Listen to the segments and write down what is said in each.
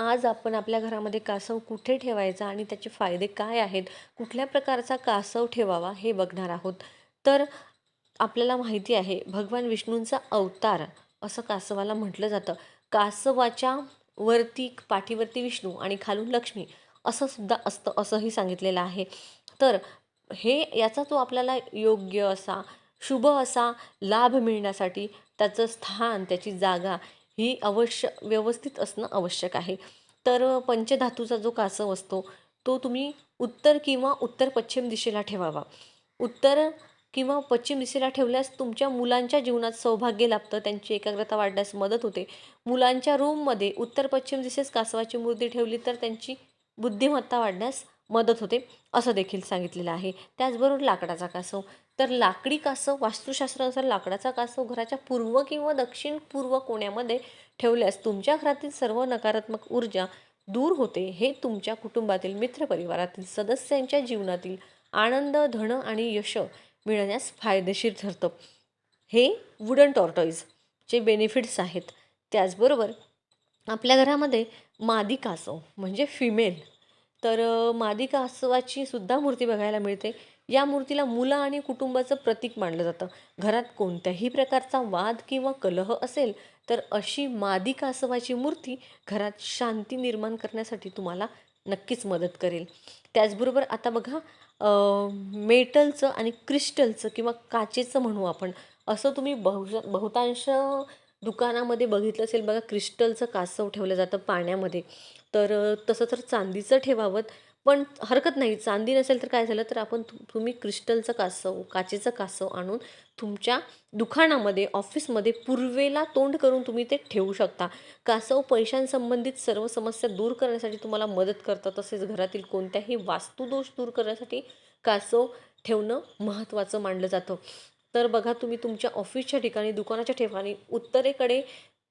आज आपण आपल्या घरामध्ये कासव कुठे ठेवायचा आणि त्याचे फायदे काय आहेत? कुठल्या प्रकारचा कासव ठेवावा हे बघणार आहोत. तर आपल्याला माहिती आहे भगवान विष्णूंचा अवतार असं कासवाला म्हटलं जातं. कासवाच्या वरती पाठीवरती विष्णू आणि खालून लक्ष्मी असं सुद्धा असतं असंही सांगितलेलं आहे. तर हे याचा तो आपल्याला योग्य असा शुभ असा लाभ मिळण्यासाठी त्याचं स्थान त्याची जागा ही अवश्य व्यवस्थित असणं आवश्यक आहे. तर पंचधातूचा जो कासव असतो तो तुम्ही उत्तर किंवा उत्तर पश्चिम दिशेला ठेवावा. उत्तर किंवा पश्चिम दिशेला ठेवल्यास तुमच्या मुलांच्या जीवनात सौभाग्य लाभतं त्यांची एकाग्रता वाढण्यास मदत होते. मुलांच्या रूममध्ये उत्तर पश्चिम दिशेस कासवाची मूर्ती ठेवली तर त्यांची बुद्धिमत्ता वाढण्यास मदत होते असं देखील सांगितलेलं आहे. त्याचबरोबर लाकडाचा कासव. तर लाकडी कासव वास्तुशास्त्रानुसार लाकडाचा कासव घराच्या पूर्व किंवा दक्षिण पूर्व कोण्यामध्ये ठेवल्यास तुमच्या घरातील सर्व नकारात्मक ऊर्जा दूर होते हे तुमच्या कुटुंबातील मित्रपरिवारातील सदस्यांच्या जीवनातील आनंद धन आणि यश मिळण्यास फायदेशीर ठरतं. हे वुडन टॉर्टॉईजचे बेनिफिट्स आहेत. त्याचबरोबर आपल्या घरामध्ये मादी कासव म्हणजे फिमेल तर मादी कासवाची सुद्धा मूर्ती बघायला मिळते. या मूर्तीला मुलं आणि कुटुंबाचं प्रतीक मानलं जातं. घरात कोणत्याही प्रकारचा वाद किंवा कलह असेल तर अशी मादी कासवाची मूर्ती घरात शांती निर्माण करण्यासाठी तुम्हाला नक्कीच मदत करेल. त्याचबरोबर आता बघा मेटलचं आणि क्रिस्टलचं किंवा काचेचं म्हणू आपण असं तुम्ही बहु बहुतांश दुकानामध्ये बघितलं असेल बघा क्रिस्टलचं कासव ठेवलं जातं पाण्यामध्ये. तर तसं तर चांदीचं ठेवावं पण हरकत नाही. चांदी नसेल तर काय झालं? तर आपण तुम्ही क्रिस्टलचं कासव काचेचं कासव आणून तुमच्या दुकानामध्ये ऑफिसमध्ये पूर्वेला तोंड करून तुम्ही ते ठेवू शकता. कासव पैशांसंबंधित सर्व समस्या दूर करण्यासाठी तुम्हाला मदत करतं तसेच घरातील कोणत्याही वास्तुदोष दूर करण्यासाठी कासव ठेवणं महत्त्वाचं मानलं जातं. तर बघा तुम्ही तुमच्या ऑफिसच्या ठिकाणी दुकानाच्या ठिकाणी उत्तरेकडे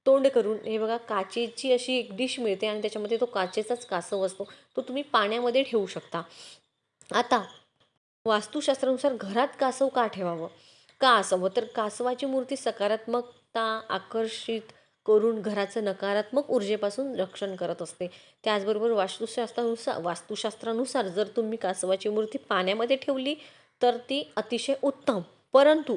तोंड करून हे बघा काचेची अशी एक डिश मिळते आणि त्याच्यामध्ये तो काचेचाच कासव असतो. तो तुम्ही पाण्यामध्ये ठेवू शकता. आता वास्तुशास्त्रानुसार घरात कासव का ठेवावं? का असावं? तर कासवाची मूर्ती सकारात्मकता आकर्षित करून घराचं नकारात्मक ऊर्जेपासून रक्षण करत असते. त्याचबरोबर वास्तुशास्त्रानुसार वास्तुशास्त्रानुसार जर तुम्ही कासवाची मूर्ती पाण्यामध्ये ठेवली तर ती अतिशय उत्तम. परंतु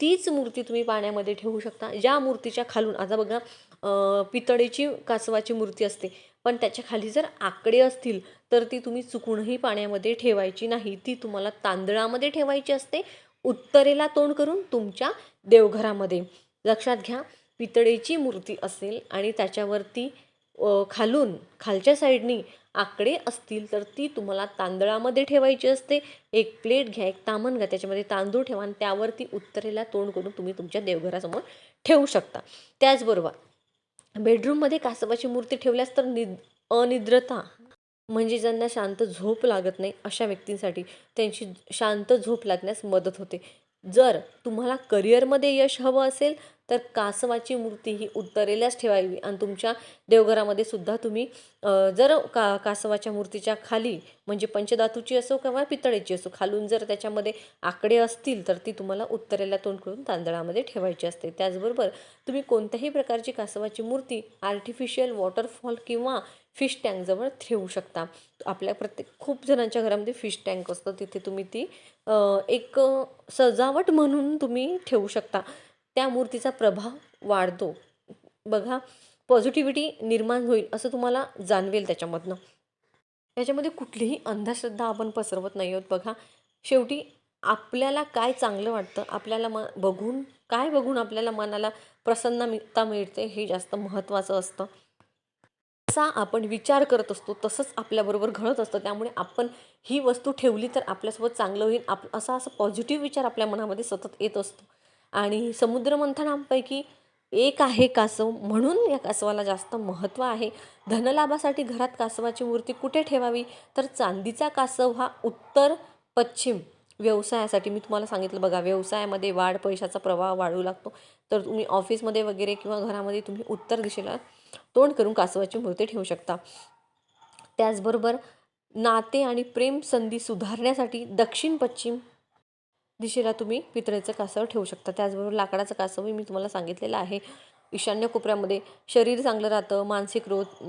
तीच मूर्ती तुम्ही पाण्यामध्ये ठेवू शकता. ज्या मूर्तीच्या खालून आता बघा पितळेची कासवाची मूर्ती असते पण त्याच्याखाली जर आकडे असतील तर ती तुम्ही चुकूनही पाण्यामध्ये ठेवायची नाही. ती तुम्हाला तांदळामध्ये ठेवायची असते उत्तरेला तोंड करून तुमच्या देवघरामध्ये. लक्षात घ्या पितळेची मूर्ती असेल आणि त्याच्यावरती खालून खालच्या साईडनी आकडे असतील तर ती तुम्हाला तांदळामध्ये ठेवायची असते. एक प्लेट घ्या एक तामण घ्या त्याच्यामध्ये तांदूळ ठेवा आणि त्यावरती उत्तरेला तोंड करून तुम्ही तुमच्या देवघरासमोर ठेवू शकता. त्याचबरोबर बेडरूममध्ये कासवाची मूर्ती ठेवल्यास तर निद अनिद्रता म्हणजे ज्यांना शांत झोप लागत नाही अशा व्यक्तींसाठी त्यांची शांत झोप लागण्यास मदत होते. जर तुम्हाला करिअरमध्ये यश हवं असेल तर कासवाची मूर्ती ही उत्तरेलाच ठेवावी. आणि तुमच्या देवघरामध्ये सुद्धा तुम्ही जर का कासवाच्या मूर्तीच्या खाली म्हणजे पंचधातूची असो किंवा पितळेची असो खालून जर त्याच्यामध्ये आकडे असतील तर ती तुम्हाला उत्तरेला तोंड करून तांदळामध्ये ठेवायची असते. त्याचबरोबर तुम्ही कोणत्याही प्रकारची कासवाची मूर्ती आर्टिफिशियल वॉटरफॉल किंवा फिश टँकजवळ ठेवू शकता. आपल्या प्रत्येक खूप जणांच्या घरामध्ये फिश टँक असतं. तिथे तुम्ही ती एक सजावट म्हणून तुम्ही ठेवू शकता. त्या मूर्तीचा प्रभाव वाढतो. बघा पॉझिटिव्हिटी निर्माण होईल असं तुम्हाला जाणवेल त्याच्यामधनं. त्याच्यामध्ये कुठलीही अंधश्रद्धा आपण पसरवत नाही आहोत. बघा शेवटी आपल्याला काय चांगलं वाटतं आपल्याला म बघून काय बघून आपल्याला मनाला प्रसन्नता मिळते हे जास्त महत्त्वाचं असतं. असा आपण विचार करत असतो तसंच आपल्याबरोबर घडत असतं. त्यामुळे आपण ही वस्तू ठेवली तर आपल्यासोबत चांगलं होईल. आप असा असं पॉझिटिव्ह विचार आपल्या मनामध्ये सतत येत असतो. आणि समुद्रमंथनांपैकी एक आहे कासव. म्हणून या कासवाला जास्त महत्त्व आहे. धनलाभासाठी घरात कासवाची मूर्ती कुठे ठेवावी? तर चांदीचा कासव हा उत्तर पश्चिम व्यवसायासाठी. मी तुम्हाला सांगितलं बघा व्यवसायामध्ये वाढ पैशाचा प्रवाह वाढू लागतो. तर तुम्ही ऑफिसमध्ये वगैरे किंवा घरामध्ये तुम्ही उत्तर दिशेला तोंड करून कासवाची मूर्ती ठेवू शकता. त्याचबरोबर नाते आणि प्रेम संधी सुधारण्यासाठी दक्षिण पश्चिम दिशेला तुम्ही पितळेचं कासव ठेवू शकता. त्याचबरोबर लाकडाचं कासवही मी तुम्हाला सांगितलेलं आहे. ईशान्य कोपऱ्यामध्ये शरीर चांगलं राहतं मानसिक रोग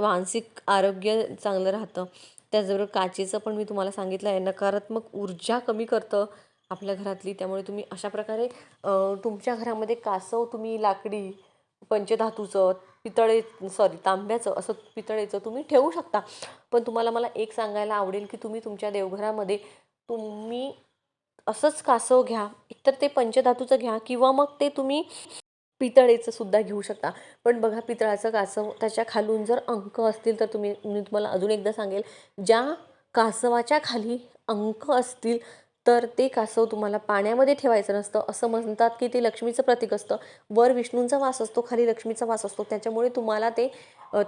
मानसिक आरोग्य चांगलं राहतं. त्याचबरोबर काचेचं पण मी तुम्हाला सांगितलं आहे. नकारात्मक ऊर्जा कमी करतं आपल्या घरातली. त्यामुळे तुम्ही अशा प्रकारे तुमच्या घरामध्ये कासव तुम्ही लाकडी पंचधातूचं पितळे सॉरी तांब्याचं असं पितळेचं तुम्ही ठेवू शकता. पण तुम्हाला मला एक सांगायला आवडेल की तुम्ही तुमच्या देवघरामध्ये तुम्ही असंच कासव घ्या एकतर ते पंचधातूचं घ्या किंवा मग ते तुम्ही पितळेचं सुद्धा घेऊ शकता. पण बघा पितळाचं कासव त्याच्या खालून जर अंक असतील तर तुम्ही मी तुम्हाला अजून एकदा सांगेल ज्या कासवाच्या खाली अंक असतील तर ते कासव तुम्हाला पाण्यामध्ये ठेवायचं नसतं. असं म्हणतात की ते लक्ष्मीचं प्रतीक असतं. वर विष्णूंचा वास असतो खाली लक्ष्मीचा वास असतो. त्याच्यामुळे तुम्हाला ते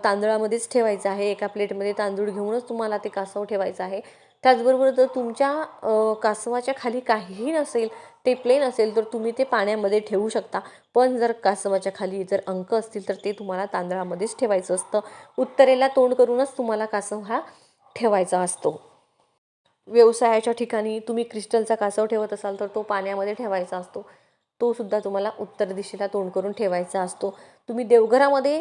तांदळामध्येच ठेवायचं आहे. एका प्लेटमध्ये तांदूळ घेऊनच तुम्हाला ते कासव ठेवायचं आहे. त्याचबरोबर जर तुमच्या कासवाच्या खाली काहीही नसेल ते प्लेन असेल तर तुम्ही ते पाण्यामध्ये ठेवू शकता. पण जर कासवाच्या खाली जर अंक असतील तर ते तुम्हाला तांदळामध्येच ठेवायचं असतं. उत्तरेला तोंड करूनच तुम्हाला कासव हा ठेवायचा असतो. व्यवसायाच्या ठिकाणी तुम्ही क्रिस्टलचा कासव ठेवत असाल तर तो पाण्यामध्ये ठेवायचा असतो. तो सुद्धा तुम्हाला उत्तर दिशेला तोंड करून ठेवायचा असतो. तुम्ही देवघरामध्ये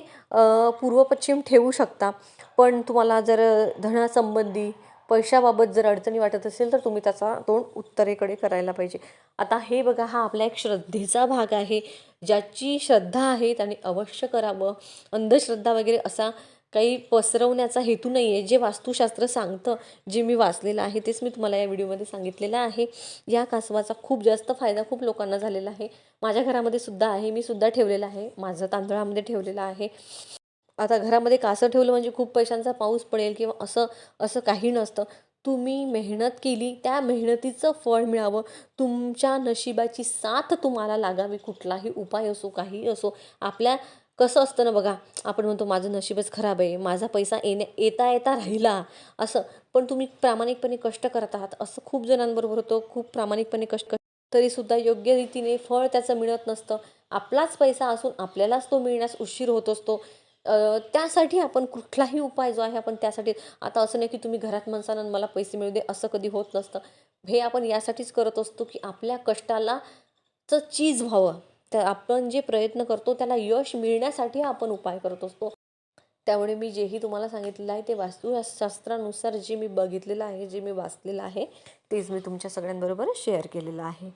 पूर्व पश्चिम ठेवू शकता. पण तुम्हाला जर धनासंबंधी पैशाबाबत जर अडचणी वाटत असेल तर तुम्ही त्याचा तोंड उत्तरेकडे करायला पाहिजे. आता हे बघा हा आपला एक श्रद्धेचा भाग आहे. ज्याची श्रद्धा आहे त्याने अवश्य करावं. अंधश्रद्धा वगैरे असा काही पसरवण्याचा हेतू नाही आहे जे वास्तुशास्त्र सांगतं जे मी वाचलेलं आहे तेच मी तुम्हाला या व्हिडिओमध्ये सांगितलेलं आहे. या कासवाचा खूप जास्त फायदा खूप लोकांना झालेला आहे. माझ्या घरामध्ये सुद्धा आहे. मी सुद्धा ठेवलेलं आहे. माझं तांदळामध्ये ठेवलेलं आहे. आता घरामध्ये कासं ठेवलं म्हणजे खूप पैशांचा पाऊस पडेल किंवा असं असं काही नसतं. तुम्ही मेहनत केली त्या मेहनतीचं फळ मिळावं. तुमच्या नशिबाची साथ तुम्हाला लागावी कुठलाही उपाय असो काही असो. आपल्या कसं असतं ना बघा आपण म्हणतो माझं नशीबच खराब आहे माझा पैसा येण्या येता येता राहिला. असं. पण तुम्ही प्रामाणिकपणे कष्ट करत आहात असं खूप जणांबरोबर होतं. खूप प्रामाणिकपणे कष्ट तरीसुद्धा योग्य रीतीने फळ त्याचं मिळत नसतं. आपलाच पैसा असून आपल्यालाच तो मिळण्यास उशीर होत असतो. त्यासाठी आपण कुठलाही उपाय जो आहे आपण त्यासाठी आता असं नाही की तुम्ही घरात माणसानं मला पैसे मिळू दे असं कधी होत नसतं. हे आपण यासाठीच करत असतो की आपल्या कष्टाला चं चीज व्हावं. तर आपण जे प्रयत्न करतो त्याला यश मिळण्यासाठी आपण उपाय करत असतो. त्यामुळे मी जेही तुम्हाला सांगितलेलं आहे ते वास्तुशास्त्रानुसार जे मी बघितलेलं आहे जे मी वाचलेलं आहे तेच मी तुमच्या सगळ्यांबरोबर शेअर केलेलं आहे.